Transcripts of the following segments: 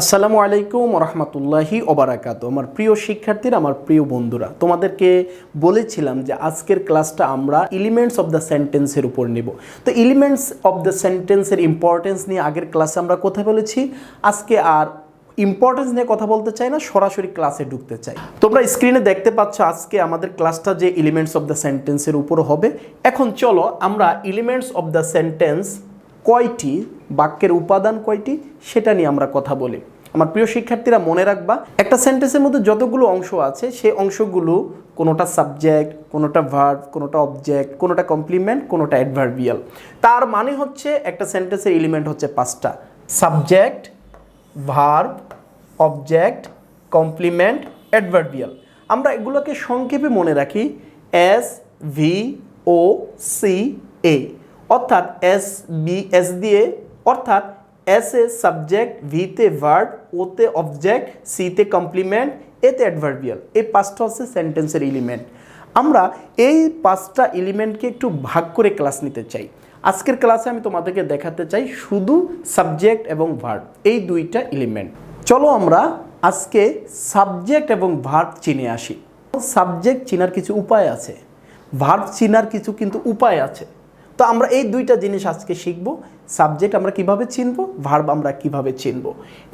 আসসালামু আলাইকুম রহমতুল্লাহি ওবারাকাত। আমার প্রিয় শিক্ষার্থীরা, আমার প্রিয় বন্ধুরা, তোমাদেরকে বলেছিলাম যে আজকের ক্লাসটা আমরা এলিমেন্টস অফ দ্য সেন্টেন্সের উপর নেব। তো এলিমেন্টস অফ দ্য সেন্টেন্সের ইম্পর্টেন্স নিয়ে আগের ক্লাসে আমরা কথা বলেছি। আজকে আর ইম্পর্টেন্স নিয়ে কথা বলতে চাই না, সরাসরি ক্লাসে ঢুকতে চাই। তোমরা স্ক্রিনে দেখতে পাচ্ছ আজকে আমাদের ক্লাসটা যে এলিমেন্টস অফ দ্য সেন্টেন্সের উপর হবে। এখন চলো আমরা এলিমেন্টস অফ দ্য সেন্টেন্স কয়টি, বাক্যের উপাদান কয়টি, সেটা নিয়ে আমরা কথা বলি। আমার প্রিয় শিক্ষার্থীরা মনে রাখবা, একটা সেন্টেন্সের মধ্যে যতগুলো অংশ আছে, সেই অংশগুলো কোনোটা সাবজেক্ট কোনোটা ভার্ব কোনোটা অবজেক্ট কোনোটা কমপ্লিমেন্ট কোনোটা অ্যাডভার্বিয়াল তার মানে হচ্ছে একটা সেন্টেন্সের এলিমেন্ট হচ্ছে পাঁচটা। Subject verb object complement adverbial আমরা এগুলোকে সংক্ষেপে মনে রাখি S V O C A অর্থাৎ এস বি, এস দিয়ে, অর্থাৎ এস এ সাবজেক্ট ভিতে ভার্ব ওতে অবজেক্ট সিতে কমপ্লিমেন্ট এতে অ্যাডভার্বিয়াল। এই পাঁচটা হচ্ছে সেন্টেন্সের এলিমেন্ট আমরা এই পাঁচটা এলিমেন্টকে একটু ভাগ করে ক্লাস নিতে চাই। আজকের ক্লাসে আমি তোমাদেরকে দেখাতে চাই শুধু সাবজেক্ট এবং ভার্ব এই দুইটা এলিমেন্ট চলো আমরা আজকে সাবজেক্ট এবং ভার্ব চিনে আসি। সাবজেক্ট চিনার কিছু উপায় আছে। ভার্ব চিনার কিছু কিন্তু উপায় আছে। তো আমরা এই দুইটা জিনিস আজকে শিখব। সাবজেক্ট আমরা কীভাবে চিনব ভার্ব আমরা কীভাবে চিনব।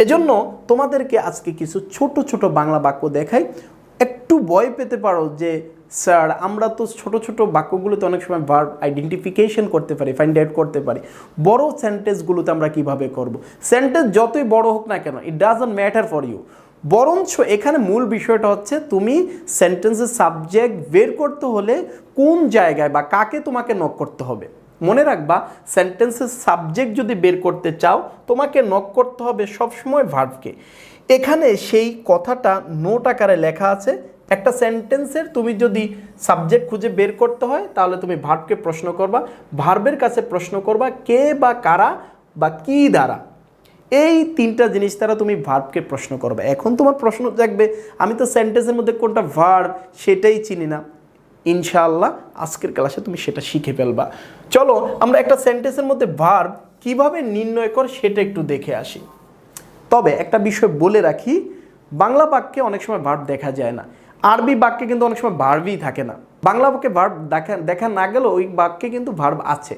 এজন্য তোমাদেরকে আজকে কিছু ছোট ছোট বাংলা বাক্য দেখাই। একটু ভয় পেতে পারো যে, স্যার, আমরা তো ছোট ছোট বাক্যগুলোতে অনেক সময় ভার্ব আইডেন্টিফিকেশন করতে পারি ফাইন্ড আউট করতে পারি। বড় সেন্টেন্সগুলোতে আমরা কীভাবে করব? সেন্টেন্স যতই বড় হোক না কেন it doesn't matter for you বরঞ্চ এখানে মূল বিষয়টা হচ্ছে তুমি সেন্টেন্সের সাবজেক্ট বের করতে হলে কোন জায়গায় বা কাকে তোমাকে নক করতে হবে? মনে রাখবা সেন্টেন্সের সাবজেক্ট যদি বের করতে চাও, তোমাকে নক করতে হবে সবসময় ভার্ভকে এখানে সেই কথাটা নোট আকারে লেখা আছে। একটা সেন্টেন্সের তুমি যদি সাবজেক্ট খুঁজে বের করতে হয়, তাহলে তুমি ভার্বকে প্রশ্ন করবা। ভার্বের কাছে প্রশ্ন করবা কে বা কারা বা কি দ্বারা। এই তিনটা জিনিস দ্বারা তুমি ভার্বকে প্রশ্ন করবে। এখন তোমার প্রশ্ন জাগবে, আমি তো সেন্টেন্সের মধ্যে কোনটা ভার্ব সেটাই চিনি না। ইনশাআল্লাহ, আজকের ক্লাসে তুমি সেটা শিখে ফেলবা। চলো, আমরা একটা সেন্টেন্সের মধ্যে ভার্ব কীভাবে নির্ণয় করে সেটা একটু দেখে আসি। তবে একটা বিষয় বলে রাখি, বাংলা বাক্যে অনেক সময় ভার্ব দেখা যায় না। আরবি বাক্যে কিন্তু অনেক সময় ভার্বই থাকে না। বাংলা বাক্যে ভার্ব দেখা দেখা না গেলেও ওই বাক্যে কিন্তু ভার্ব আছে।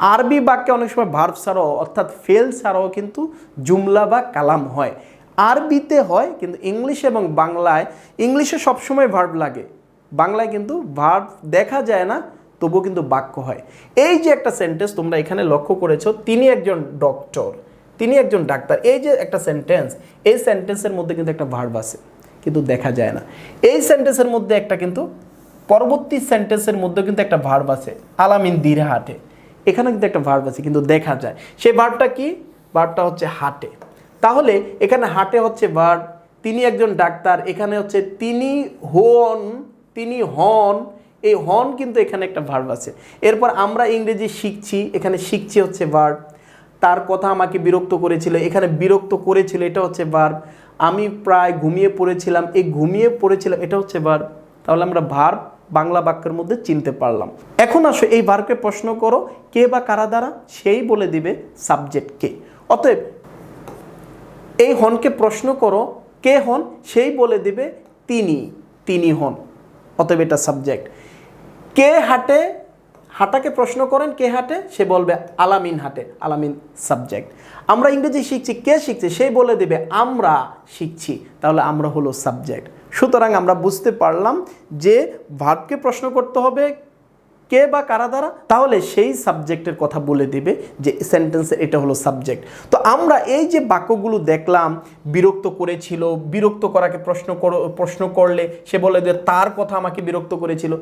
আরবি বাক্যে অনেক সময় ভার্ব ছাড়াও, অর্থাৎ ফেল ছাড়াও কিন্তু জুমলা বা কালাম হয়। আরবিতে হয়, কিন্তু ইংলিশ এবং বাংলায়, ইংলিশে সবসময় ভার্ব লাগে। বাংলায় কিন্তু ভার্ব দেখা যায় না, তবুও কিন্তু বাক্য হয়। এই যে একটা সেন্টেন্স তোমরা এখানে লক্ষ্য করেছ, তিনি একজন ডক্টর তিনি একজন ডাক্তার। এই যে একটা সেন্টেন্স এই সেন্টেন্সের মধ্যে কিন্তু একটা ভার্ব আছে, কিন্তু দেখা যায় না। এই সেন্টেন্সের মধ্যে একটা কিন্তু, পরবর্তী সেন্টেন্সের মধ্যে কিন্তু একটা ভার্ব আছে, আলামিন দিরে হাটে এখানে কিন্তু একটা ভার্ব আছে, কিন্তু দেখা যায়। সেই ভার্বটা কি? ভার্বটা হচ্ছে হাটে। তাহলে এখানে হাটে হচ্ছে ভার্ব তিনি একজন ডাক্তার, এখানে হচ্ছে তিনি হন তিনি হন, এই হন কিন্তু এখানে একটা ভার্ব আছে। এরপর আমরা ইংরেজি শিখছি, এখানে শিখছি হচ্ছে ভার্ব তার কথা আমাকে বিরক্ত করেছিল, এখানে বিরক্ত করেছিল, এটা হচ্ছে ভার্ব আমি প্রায় ঘুমিয়ে পড়েছিলাম, এই ঘুমিয়ে পড়েছিলাম এটা হচ্ছে ভার্ব তাহলে আমরা ভার্ব বাংলা বাক্যের মধ্যে চিনতে পারলাম। এখন আসো এই ভার্বকে প্রশ্ন করো, কে বা কারা দ্বারা? সেই বলে দিবে সাবজেক্ট কে। অতএব এই হনকে প্রশ্ন করো, কে হন? সেই বলে দিবে তিনি তিনি হন। অতএব এটা সাবজেক্ট। কে হাটে? হাটাকে প্রশ্ন করেন, কে হাটে? সে বলবে আলামিন হাটে, আলামিন সাবজেক্ট। আমরা ইংরেজি শিখছি, কে শিখছে? সেই বলে দেবে আমরা শিখছি। তাহলে আমরা হলো সাবজেক্ট। সুতরাং আমরা বুঝতে পারলাম যে ভার্বকে প্রশ্ন করতে হবে কে বা কারা দ্বারা? তাহলে সেই সাবজেক্টের কথা বলে দেবে যে সেন্টেন্সের এটা হলো সাবজেক্ট তো আমরা এই যে বাক্যগুলো দেখলাম, বিরক্ত করেছিল, বিরক্ত করাকে প্রশ্ন প্রশ্ন করলে সে বলে যে তার কথা আমাকে বিরক্ত করেছিল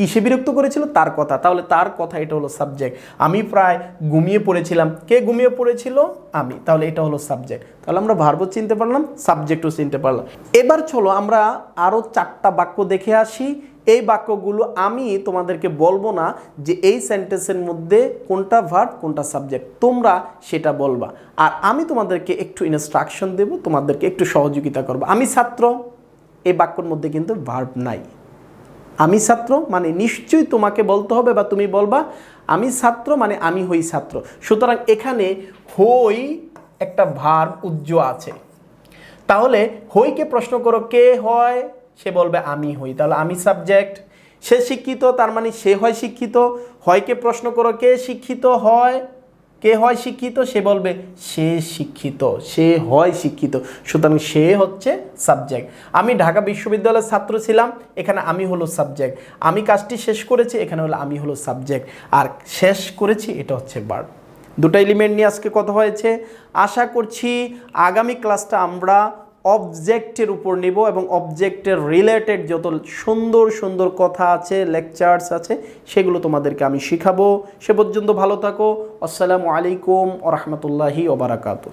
কিসে বিরক্ত করেছিল? তার কথা। তাহলে তার কথা এটা হলো সাবজেক্ট আমি প্রায় ঘুমিয়ে পড়েছিলাম। কে ঘুমিয়ে পড়েছিল? আমি। তাহলে এটা হলো সাবজেক্ট তাহলে আমরা ভার্ব চিনতে পারলাম সাবজেক্টও চিনতে পারলাম। এবার চলো আমরা আরও চারটা বাক্য দেখে আসি। এই বাক্যগুলো আমি তোমাদেরকে বলব না যে এই সেন্টেন্সের মধ্যে কোনটা ভার্ব কোনটা সাবজেক্ট তোমরা সেটা বলবা। আর আমি তোমাদেরকে একটু ইনস্ট্রাকশন দেব, তোমাদেরকে একটু সহযোগিতা করব। আমি ছাত্র, এই বাক্যর মধ্যে কিন্তু ভার্ব নাই। আমি ছাত্র মানে নিশ্চয়ই তোমাকে বলতে হবে বা তুমি বলবা, আমি ছাত্র মানে আমি হই ছাত্র। সুতরাং এখানে হই একটা ভার উজ্জ্ব আছে। তাহলে হইকে প্রশ্ন করো, কে হয়? সে বলবে, আমি হই। তাহলে আমি সাবজেক্ট সে শিক্ষিত, তার মানে সে হয় শিক্ষিত। হয়কে প্রশ্ন করো, কে শিক্ষিত হয়? কে হয় শিক্ষিত? সে বলবে, সে শিক্ষিত, সে হয় শিক্ষিত। সুতরাং সে হচ্ছে সাবজেক্ট আমি ঢাকা বিশ্ববিদ্যালয়ের ছাত্র ছিলাম, এখানে আমি হলো সাবজেক্ট আমি কাজটি শেষ করেছি, এখানে হলো আমি হলো সাবজেক্ট আর শেষ করেছি, এটা হচ্ছে বার্ড দুটো এলিমেন্ট নিয়ে আজকে কথা হয়েছে। আশা করছি আগামী ক্লাসটা আমরা অবজেক্টের উপর নিব এবং অবজেক্টের রিলেটেড যত সুন্দর সুন্দর কথা আছে লেকচার্স আছে, সেগুলো তোমাদেরকে আমি শিখাবো। সে পর্যন্ত ভালো থাকো। আসসালামু আলাইকুম ও রহমতুল্লাহি ওবরাকাতু